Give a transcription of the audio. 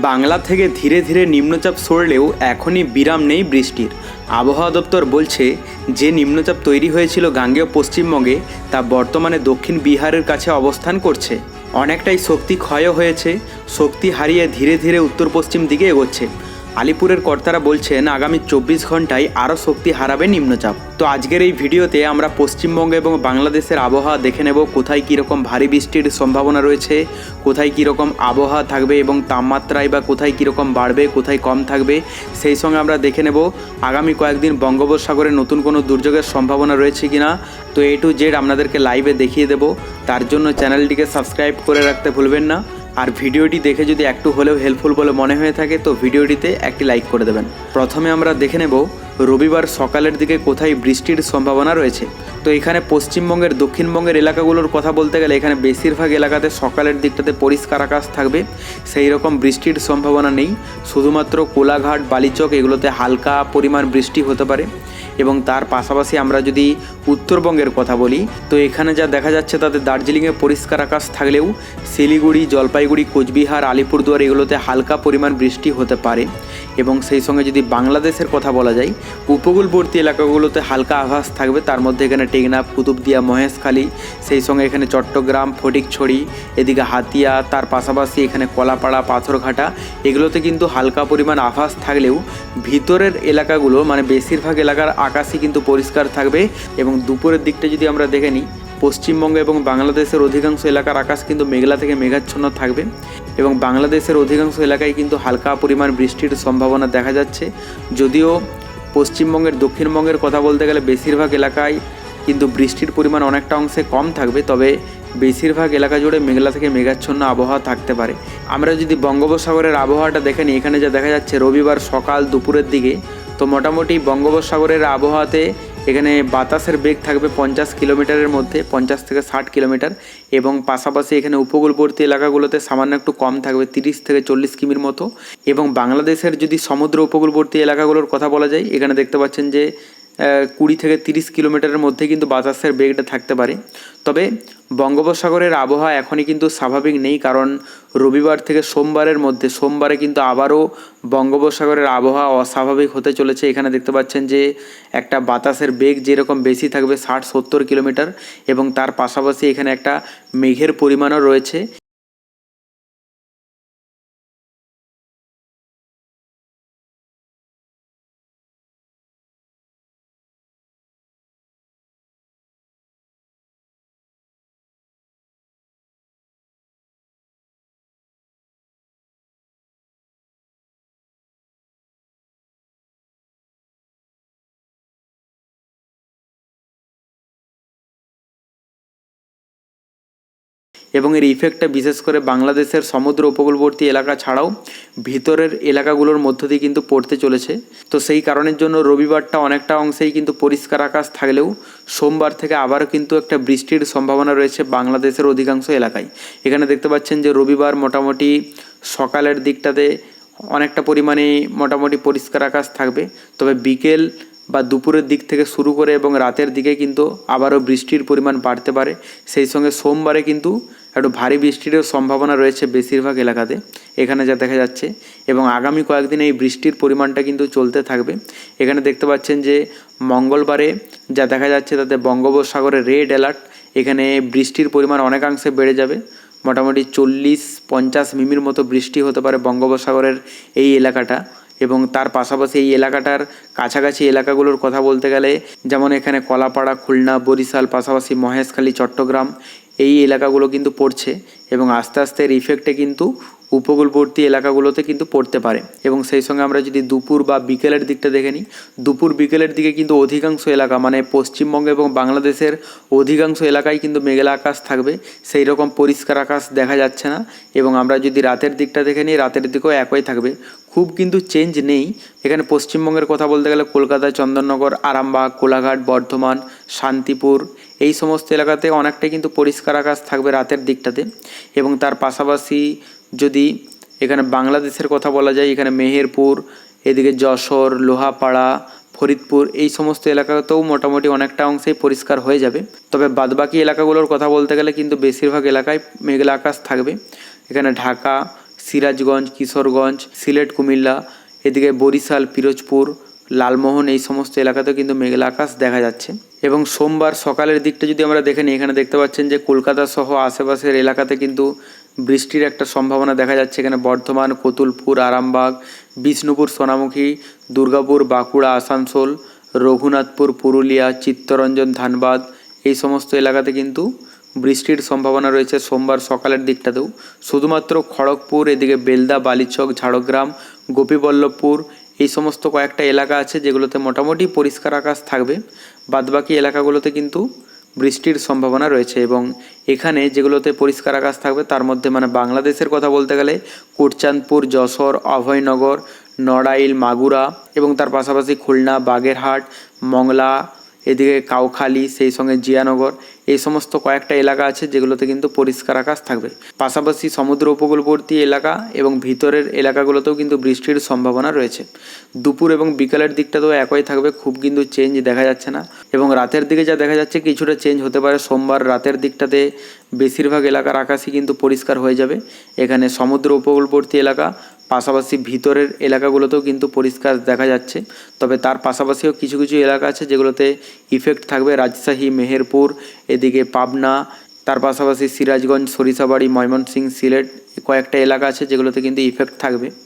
বাংলা থেকে ধীরে ধীরে নিম্নচাপ সরলেও এখনই বিরাম নেই বৃষ্টির। আবহাওয়া দপ্তর বলছে, যে নিম্নচাপ তৈরি হয়েছিল গাঙ্গেয় পশ্চিমবঙ্গে, তা বর্তমানে দক্ষিণ বিহারের কাছে অবস্থান করছে। অনেকটাই শক্তি ক্ষয় হয়েছে, শক্তি হারিয়ে ধীরে ধীরে উত্তর পশ্চিম দিকে এগোচ্ছে। আলিপুরের কর্তারা বলছেন, আগামী চব্বিশ ঘন্টায় আরও শক্তি হারাবে নিম্নচাপ। তো আজকের এই ভিডিওতে আমরা পশ্চিমবঙ্গ এবং বাংলাদেশের আবহাওয়া দেখে নেব, কোথায় কীরকম ভারী বৃষ্টির সম্ভাবনা রয়েছে, কোথায় কীরকম আবহাওয়া থাকবে এবং তাপমাত্রায় বা কোথায় কীরকম বাড়বে, কোথায় কম থাকবে, সেই সঙ্গে আমরা দেখে নেব আগামী কয়েকদিন বঙ্গোপসাগরে নতুন কোনো দুর্যোগের সম্ভাবনা রয়েছে কি না তো এ টু জেড আপনাদেরকে লাইভে দেখিয়ে দেব। তার জন্য চ্যানেলটিকে সাবস্ক্রাইব করে রাখতে ভুলবেন না। আর ভিডিওটি দেখে যদি একটু হলেও হেল্পফুল বলে মনে হয়ে থাকে, তো ভিডিওটিতে একটি লাইক করে দেবেন। প্রথমে আমরা দেখে নেব রবিবার সকালের দিকে কোথায় বৃষ্টির সম্ভাবনা রয়েছে? তো এখানে পশ্চিমবঙ্গের, দক্ষিণবঙ্গের এলাকাগুলোর কথা বলতে গেলে এখানে বেশিরভাগ এলাকাতে সকালের দিকটাতে পরিষ্কার আকাশ থাকবে। সেই রকম বৃষ্টির সম্ভাবনা নেই। শুধুমাত্র কোলাঘাট, বালিচক এগুলোতে হালকা পরিমাণ বৃষ্টি হতে পারে। এবং তার পাশাপাশি আমরা যদি উত্তরবঙ্গের কথা বলি, তো এখানে যা দেখা যাচ্ছে তাতে দার্জিলিংয়ে পরিষ্কার আকাশ থাকলেও শিলিগুড়ি, জলপাইগুড়ি, কোচবিহার, আলিপুরদুয়ার এগুলোতে হালকা পরিমাণ বৃষ্টি হতে পারে। এবং সেই সঙ্গে যদি বাংলাদেশের কথা বলা যায় উপকূলবর্তী এলাকাগুলোতে হালকা আভাস থাকবে। তার মধ্যে এখানে টেকনাফ, কুতুবদিয়া, মহেশখালী, সেই সঙ্গে এখানে চট্টগ্রাম, ফটিকছড়ি, এদিকে হাতিয়া, তার পাশাপাশি এখানে কলাপাড়া, পাথরঘাটা, এগুলোতে কিন্তু হালকা পরিমাণ আভাস থাকলেও ভিতরের এলাকাগুলো মানে বেশিরভাগ এলাকার আকাশই কিন্তু পরিষ্কার থাকবে এবং দুপুরের দিকটা যদি আমরা দেখে নিই, পশ্চিমবঙ্গ এবং বাংলাদেশের অধিকাংশ এলাকার আকাশ কিন্তু মেঘলা থেকে মেঘাচ্ছন্ন থাকবে এবং বাংলাদেশের অধিকাংশ এলাকায় কিন্তু হালকা পরিমাণ বৃষ্টির সম্ভাবনা দেখা যাচ্ছে। যদিও পশ্চিমবঙ্গের, দক্ষিণবঙ্গের কথা বলতে গেলে বেশিরভাগ এলাকায় কিন্তু বৃষ্টির পরিমাণ অনেকটা অংশে কম থাকবে, তবে বেশিরভাগ এলাকা জুড়ে মেঘলা থেকে মেঘাচ্ছন্ন আবহাওয়া থাকতে পারে। আমরা যদি বঙ্গোপসাগরের আবহাওয়াটা দেখে নিই, এখানে যা দেখা যাচ্ছে রবিবার সকাল দুপুরের দিকে, তো মোটামুটি বঙ্গোপসাগরের আবহাওয়াতে এখানে বাতাসের বেগ থাকবে পঞ্চাশ কিলোমিটারের মধ্যে, পঞ্চাশ থেকে ষাট কিলোমিটার এবং পাশাপাশি এখানে উপকূলবর্তী এলাকাগুলোতে সামান্য একটু কম থাকবে, তিরিশ থেকে চল্লিশ কিমির মতো এবং বাংলাদেশের যদি সমুদ্র উপকূলবর্তী এলাকাগুলোর কথা বলা যায়, এখানে দেখতে পাচ্ছেন যে কুড়ি থেকে তিরিশ কিলোমিটারের মধ্যে কিন্তু বাতাসের বেগটা থাকতে পারে। তবে বঙ্গোপসাগরের আবহাওয়া এখনই কিন্তু স্বাভাবিক নেই, কারণ রবিবার থেকে সোমবারের মধ্যে, সোমবারে কিন্তু আবারও বঙ্গোপসাগরের আবহাওয়া অস্বাভাবিক হতে চলেছে। এখানে দেখতে পাচ্ছেন যে একটা বাতাসের বেগ যেরকম বেশি থাকবে, ষাট সত্তর কিলোমিটার, এবং তার পাশাপাশি এখানে একটা মেঘের পরিমাণও রয়েছে। এবং এর ইফেক্টটা বিশেষ করে বাংলাদেশের সমুদ্র উপকূলবর্তী এলাকা ছাড়াও ভিতরের এলাকাগুলোর মধ্য দিয়ে কিন্তু পড়তে চলেছে। তো সেই কারণের জন্য রবিবারটা অনেকটা অংশেই কিন্তু পরিষ্কার আকাশ থাকলেও সোমবার থেকে আবারও কিন্তু একটা বৃষ্টির সম্ভাবনা রয়েছে বাংলাদেশের অধিকাংশ এলাকায়। এখানে দেখতে পাচ্ছেন যে রবিবার মোটামুটি সকালের দিকটাতে অনেকটা পরিমাণে মোটামুটি পরিষ্কার আকাশ থাকবে। তবে বিকেল বা দুপুরের দিক থেকে শুরু করে এবং রাতের দিকে কিন্তু আবারও বৃষ্টির পরিমাণ বাড়তে পারে। সেই সঙ্গে সোমবারে কিন্তু একটু ভারী বৃষ্টিরও সম্ভাবনা রয়েছে বেশিরভাগ এলাকাতে। এখানে যা দেখা যাচ্ছে এবং আগামী কয়েকদিন এই বৃষ্টির পরিমাণটা কিন্তু চলতে থাকবে। এখানে দেখতে পাচ্ছেন যে মঙ্গলবারে যা দেখা যাচ্ছে তাতে বঙ্গোপসাগরে রেড অ্যালার্ট। এখানে বৃষ্টির পরিমাণ অনেকাংশে বেড়ে যাবে। মোটামুটি চল্লিশ পঞ্চাশ মিমির মতো বৃষ্টি হতে পারে বঙ্গোপসাগরের এই এলাকাটা এবং তার পাশাপাশি এই এলাকাটার কাছাকাছি এলাকাগুলোর কথা বলতে গেলে যেমন এখানে কলাপাড়া, খুলনা, বরিশাল, পাশাপাশি মহেশখালী, চট্টগ্রাম এই এলাকাগুলো কিন্তু পড়ছে এবং আস্তে আস্তে এর ইফেক্টে কিন্তু উপকূলবর্তী এলাকাগুলোতে কিন্তু পড়তে পারে। এবং সেই সঙ্গে আমরা যদি দুপুর বা বিকেলের দিকটা দেখে নিই, দুপুর বিকেলের দিকে কিন্তু অধিকাংশ এলাকা মানে পশ্চিমবঙ্গ এবং বাংলাদেশের অধিকাংশ এলাকায় কিন্তু মেঘলা আকাশ থাকবে, সেই রকম পরিষ্কার আকাশ দেখা যাচ্ছে না। এবং আমরা যদি রাতের দিকটা দেখে নিই, রাতের দিকেও একই থাকবে। খুব কিন্তু চেঞ্জ নেই। এখানে পশ্চিমবঙ্গের কথা বলতে গেলে কলকাতায় চন্দননগর, আরামবাগ, কোলাঘাট, বর্ধমান, শান্তিপুর এই সমস্ত এলাকাতে অনেকটাই কিন্তু পরিষ্কার আকাশ থাকবে রাতের দিকটাতে এবং তার পাশাপাশি যদি এখানে বাংলাদেশের কথা বলা যায়, এখানে মেহেরপুর, এদিকে যশোর, লোহাপাড়া, ফরিদপুর, এই সমস্ত এলাকাতেও মোটামুটি অনেকটা অংশেই পরিষ্কার হয়ে যাবে। তবে বাদবাকি এলাকাগুলোর কথা বলতে গেলে কিন্তু বেশিরভাগ এলাকায় মেঘলা আকাশ থাকবে। এখানে ঢাকা, সিরাজগঞ্জ, কিশোরগঞ্জ, সিলেট, কুমিল্লা, এদিকে বরিশাল, পিরোজপুর লালমোহন এই সমস্ত এলাকাতেও কিন্তু মেঘলা আকাশ দেখা যাচ্ছে। এবং সোমবার সকালের দিকটা যদি আমরা দেখে নিই, এখানে দেখতে পাচ্ছেন যে কলকাতা সহ আশেপাশের এলাকাতে কিন্তু বৃষ্টির একটা সম্ভাবনা দেখা যাচ্ছে। এখানে বর্ধমান, কতুলপুর, আরামবাগ, বিষ্ণুপুর, সোনামুখী, দুর্গাপুর, বাঁকুড়া, আসানসোল, রঘুনাথপুর, পুরুলিয়া, চিত্তরঞ্জন, ধানবাদ এই সমস্ত এলাকাতে কিন্তু বৃষ্টির সম্ভাবনা রয়েছে সোমবার সকালের দিকটাতেও। শুধুমাত্র খড়গপুর, এদিকে বেলদা, বালিচক, ঝাড়গ্রাম, গোপীবল্লভপুর এই সমস্ত কয়েকটা এলাকা আছে যেগুলোতে মোটামুটি পরিষ্কার আকাশ থাকবে। বাদবাকি এলাকাগুলোতে কিন্তু বৃষ্টির সম্ভাবনা রয়েছে এবং এখানে যেগুলোতে পরিষ্কার আকাশ থাকবে তার মধ্যে মানে বাংলাদেশের কথা বলতে গেলে কোটচাঁদপুর যশোর, অভয়নগর, নড়াইল, মাগুরা এবং তার পাশাপাশি খুলনা, বাগেরহাট, মংলা, এদিকে কাউখালী, সেই সঙ্গে জিয়ানগর এই সমস্ত কয়েকটা এলাকা আছে যেগুলোতে কিন্তু পরিষ্কার আকাশ থাকবে। পাশাপাশি সমুদ্র উপকূলবর্তী এলাকা এবং ভিতরের এলাকাগুলোতেও কিন্তু বৃষ্টির সম্ভাবনা রয়েছে। দুপুর এবং বিকালের দিকটাতেও একই থাকবে, খুব কিন্তু চেঞ্জ দেখা যাচ্ছে না এবং রাতের দিকে যা দেখা যাচ্ছে কিছুটা চেঞ্জ হতে পারে। সোমবার রাতের দিকটাতে বেশিরভাগ এলাকার আকাশই কিন্তু পরিষ্কার হয়ে যাবে। এখানে সমুদ্র উপকূলবর্তী এলাকা পাশাপাশি ভিতরের এলাকাগুলোতেও কিন্তু পরিষ্কার দেখা যাচ্ছে। তবে তার পাশাপাশিও কিছু কিছু এলাকা আছে যেগুলোতে ইফেক্ট থাকবে। রাজশাহী, মেহেরপুর, এদিকে পাবনা, তার পাশাপাশি সিরাজগঞ্জ, সরিষাবাড়ি ময়মনসিং সিলেট, কয়েকটা এলাকা আছে যেগুলোতে কিন্তু ইফেক্ট থাকবে।